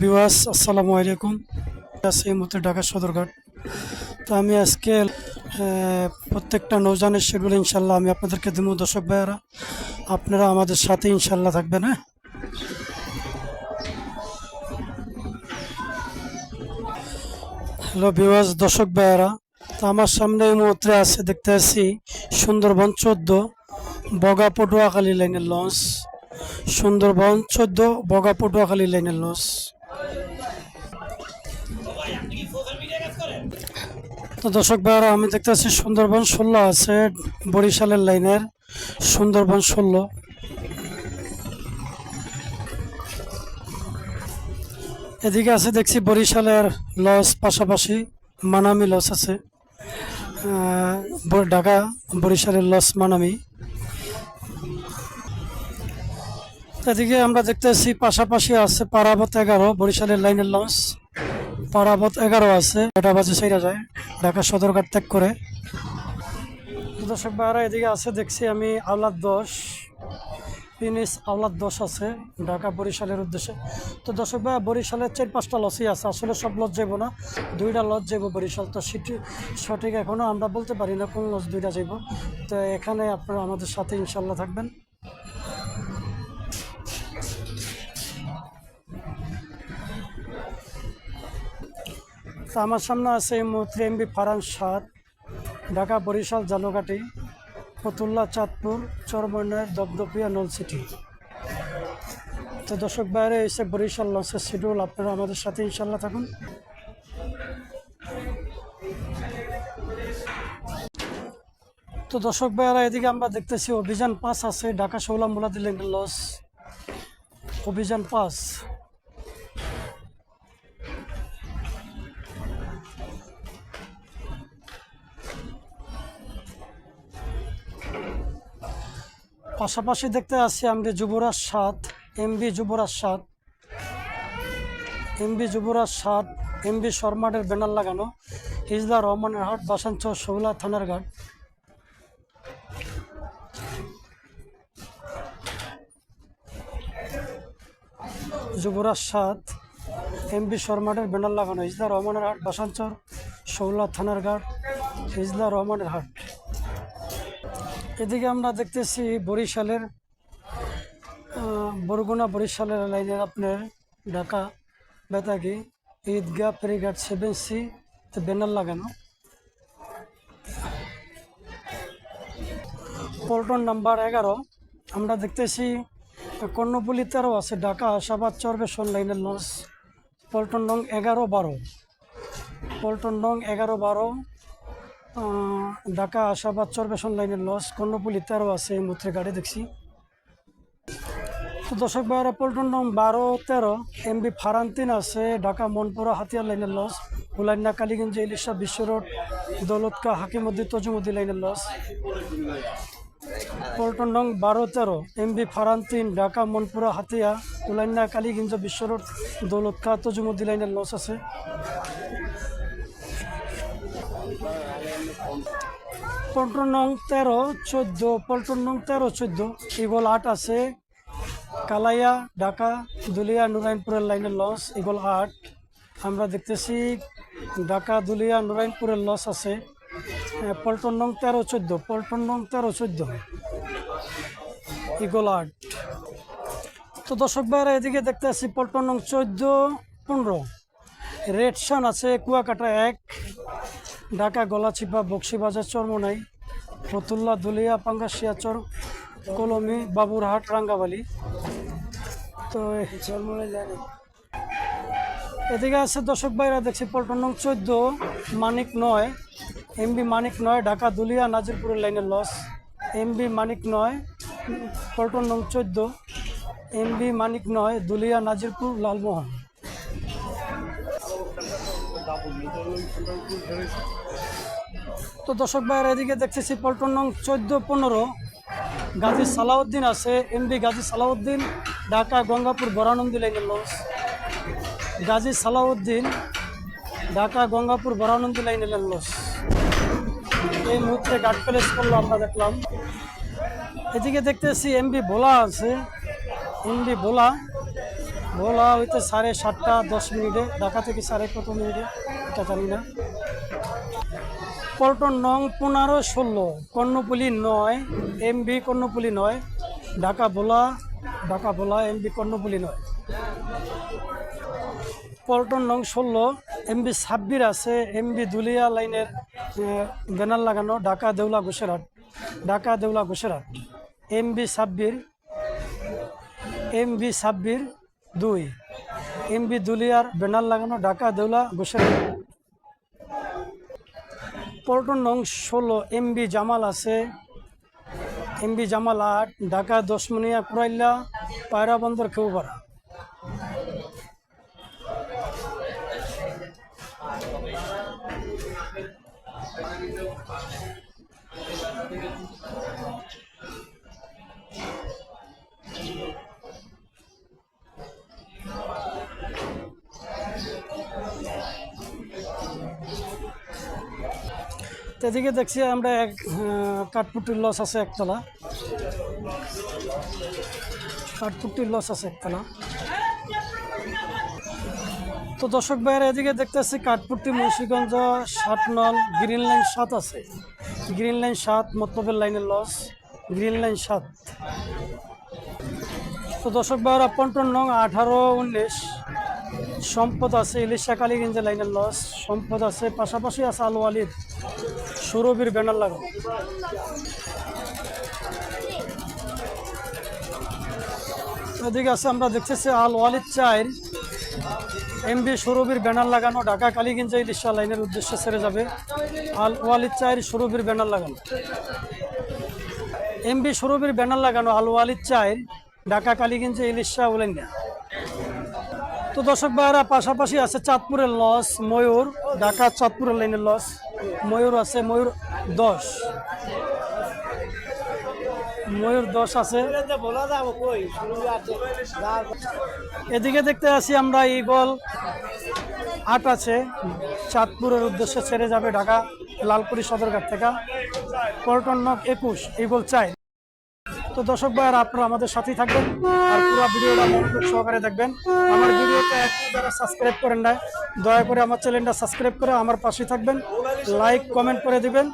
বিওয়াস আসসালামু আলাইকুম। এই মুহূর্তে ঢাকা সদরঘাট। তো আমি আজকে প্রত্যেকটা নৌজানের শিডিউল ইনশাল্লাহ আমি আপনাদেরকে দেবো। দর্শক ভাইয়ারা, আপনারা আমাদের সাথে ইনশাল্লাহ থাকবেন হ্যাঁ? হ্যালো বিওয়াস দর্শক ভাইয়ারা, তো আমার সামনে এই মুহূর্তে আছে, দেখতে আছি সুন্দরবন চোদ্দ বগা পটুয়াখালী লাইনের লঞ্চ। সুন্দরবন চোদ্দ বগা পটুয়াখালী লাইনের লঞ্চ। তো দর্শক ভাইয়ারা, আমি দেখতে পাচ্ছি সুন্দরবন ষোলো আছে, বরিশালের লাইনের সুন্দরবন ষোলো। এদিকে আছে দেখছি বরিশালের লস, পাশাপাশি মানামি লস আছে। ঢাকা, বরিশালের লস, মানামি। এদিকে আমরা দেখতেছি পাশাপাশি আছে পারাবত এগারো, বরিশালের লাইনের লঞ্চ। পারাবত এগারো আছে, এটা বাজে সেইরা যায়। ঢাকা সদরঘাট ত্যাগ করে। দর্শক ভাইরা, এদিকে আছে, দেখছি আমি আওলাদ দশ। পিনিস আওলাদ দশ আছে, ঢাকা বরিশালের উদ্দেশ্যে। তো দর্শক ভাই বরিশালের চার পাঁচটা লসই আছে। আসলে সব লজ যাব না, দুইটা লজ যাব বরিশাল। তো সেটি সঠিক এখনও আমরা বলতে পারি না কোন লজ দুইটা যাইব। তো এখানে আপনারা আমাদের সাথে ইনশাল্লাহ থাকবেন। তো আমার সামনে আছে এই মুহূর্তে এমবি ফারান সাত ঢাকা বরিশাল জালুঘাটি ফতুল্লা চাঁদপুর, চরমনের দপদপিয়া নলসিটি তো দর্শক বাইরে এসে বরিশাল লঞ্চের শিডিউল, আপনারা আমাদের সাথে ইনশাল্লাহ থাকুন। তো দর্শক ভাইয়ারা এদিকে আমরা দেখতেছি অভিযান পাস আছে, ঢাকা শৌলা মোলা দিলেন লস। অভিযান পাস। পাশাপাশি দেখতে আসছি আমরা যুবরাজ সাত এমবি যুবরাজ সাত এমবি যুবরাজ সাত এমবি শর্মাটের ব্যানার লাগানো, হিজলা রহমানের হাট বাসাঞ্চ শৌলা থানার ঘাট। যুবরাজ সাত এমবি শর্মাটের ব্যানার লাগানো, হিজলা রহমানের হাট বাসাঞ্চর শৌলা থানার ঘাট, হিজলা রহমানের হাট এদিকে আমরা দেখতেছি বরিশালের বরগুনা বরিশালের লাইনের আপনার ঢাকা বেতাগি ঈদগাহ ফেরিঘাট সেভেন সি ব্যানার লাগানো। পল্টন নাম্বার এগারো, আমরা দেখতেছি তেরো আছে ঢাকা আশাবাদ চরবেশন লাইনের লঞ্চ। পল্টন নং এগারো বারো, পল্টন নং এগারো বারো ঢাকা আশাবাদ চরবেশন লাইনের লস কর্ণপল্লী তেরো আছে, এই মুহূর্তে গাড়ি দেখছি। তো দর্শক ভাইয়েরা, পল্টন নং বারো, তেরো, এমবি ফারান্তিন আছে, ঢাকা মনপুরা হাতিয়ার লাইনের লস হুলাইনা কালীগঞ্জ, ইলিশা বিশ্ব রোড, দৌলতকা হাকিমুদ্দি তজুমুদ্দি লাইনের লস। পল্টন নং বারো, তেরো, এমবি ফারান্তিন, ঢাকা মনপুরা হাতিয়া হুলাইনা কালীগঞ্জ বিশ্ব রোড, দৌলতকা তজুমুদ্দি লাইনের লস আছে। পল্টন নং তেরো চোদ্দ পল্টন নং তেরো চোদ্দ। ইগল আট আছে। কালাইয়া ঢাকা দুলিয়া নুরাইনপুরের লাইনের লস ইগল আট। আমরা দেখতেছি ঢাকা দুলিয়া নুরাইনপুরের লস আছে। আহ, পল্টন নং তেরো চোদ্দ পল্টন নং তেরো চোদ্দ। ইগল আট। তো দর্শক ভাইরা এদিকে দেখতে আসছি পল্টন নং চোদ্দ পনেরো। রেড সান আছে কুয়াকাটা এক। ঢাকা গলাচিপা বক্সিবাজার চরমনাই, ফতুল্লা দুলিয়া পাঙ্গাসিয়া চর কলমি বাবুরহাট রাঙ্গাবালি। তো এদিকে আছে দর্শক ভাইরা, দেখছি পল্টন নং চোদ্দ, মানিক নয় এমবি মানিক নয়, ঢাকা দুলিয়া নাজিরপুরের লাইনের লস। এমবি মানিক নয়, পল্টন নং চোদ্দ এমবি মানিক নয়, দুলিয়া নাজিরপুর লালমোহন। তো দর্শক ভাইয়ের, এদিকে দেখতেছি পল্টন নং চোদ্দ পনেরো, গাজী সালাউদ্দিন আছে এমবি গাজী সালাউদ্দিন, ঢাকা গঙ্গাপুর বরানন্দী লাইনের লঞ্চ। গাজী সালাউদ্দিন, ঢাকা গঙ্গাপুর বরানন্দী লাইনের লঞ্চ। এই মুহূর্তে গার্ড প্লেস করল আমরা দেখলাম। এদিকে দেখতেছি এমবি ভোলা আছে এমবি ভোলা। ভোলা হইতে সাড়ে সাতটা দশ মিনিটে, ঢাকা থেকে সাড়ে কত মিনিটে? এটা জানি না। পল্টন নং পনেরো ষোলো, কর্ণপুলি নয় এমবি কর্ণপুলি নয়, ঢাকা ভোলা ঢাকা ভোলা এমবি কর্ণপুলি নয়। পল্টন নং ষোলো এমবি ছাব্বির আছে এমবি দুলিয়া লাইনের ব্যানার লাগানো, ঢাকা দেউলা ঘোষেরহাট, ঢাকা দেউলা ঘোষেরহাট। এমবি ছাব্বির এমবি ছাব্বির দুই। এমবি দুলিয়ার ব্যানার লাগানো ঢাকা দেউলা গোসের পল্টন নং ষোলো, এমবি জামাল আছে। এমবি জামাল আট, ঢাকা দশমনিয়া কুরাইল্লা পায়রা বন্দর কেউপাড়া এদিকে দেখছি আমরা এক কাঠপুটির লস আছে একতলা। কাঠপুটির লস আছে একতলা। তো দর্শক ভাইয়ের, এদিকে দেখতেছি কাঠপুটি, মুন্সিগঞ্জ, সাত নল, গ্রিন লাইন সাত আছে। গ্রিন লাইন সাত, মতলবের লাইনের লস। গ্রিন লাইন সাত। তো দর্শক ভাইয়ের, পন্টন নং আঠারো উনিশ, সম্পদ আছে ইলিশা কালীগঞ্জ লাইনের লস। সম্পদ আছে, পাশাপাশি আছে আলু আলির। সুরবির ব্যানার লাগানো এদিকে আছে, আমরা দেখতেছি আল ওয়ালিদ চাইর এমবি সুরবির ব্যানার লাগানো। ঢাকা কালীগঞ্জ ইলিশা লাইনের উদ্দেশ্যে ছেড়ে যাবে। আল ওয়ালিদ চাইর সুরবির ব্যানার লাগানো। এমবি সুরবির ব্যানার লাগানো আল ওয়ালিদ চাইর ঢাকা কালীগঞ্জ ইলিশা উলেঙ্গা তো দর্শক ভাইরা পাশাপাশি আছে চাঁদপুরের লস, ময়ূর, ঢাকা চাঁদপুরের লাইনের লস। ময়ূর আছে, ময়ূর দশ। ময়ূর দশ আছে। এদিকে দেখতে আছি আমরা ইগল আট আছে। চাঁদপুরের উদ্দেশ্যে ছেড়ে যাবে ঢাকা লালপুরি সদরঘাট থেকে। পল্টন নক একুশ ইগল চাই তো দর্শক ভাইয়ের, আপনারা আমাদের সাথেই থাকবেন আর পুরো ভিডিওটা মনোযোগ সহকারে দেখবেন। আমার ভিডিওতে যারা সাবস্ক্রাইব করেন না দয়া করে আমার চ্যানেলটা সাবস্ক্রাইব করে আমার পাশে থাকবেন। লাইক কমেন্ট করে দিবেন।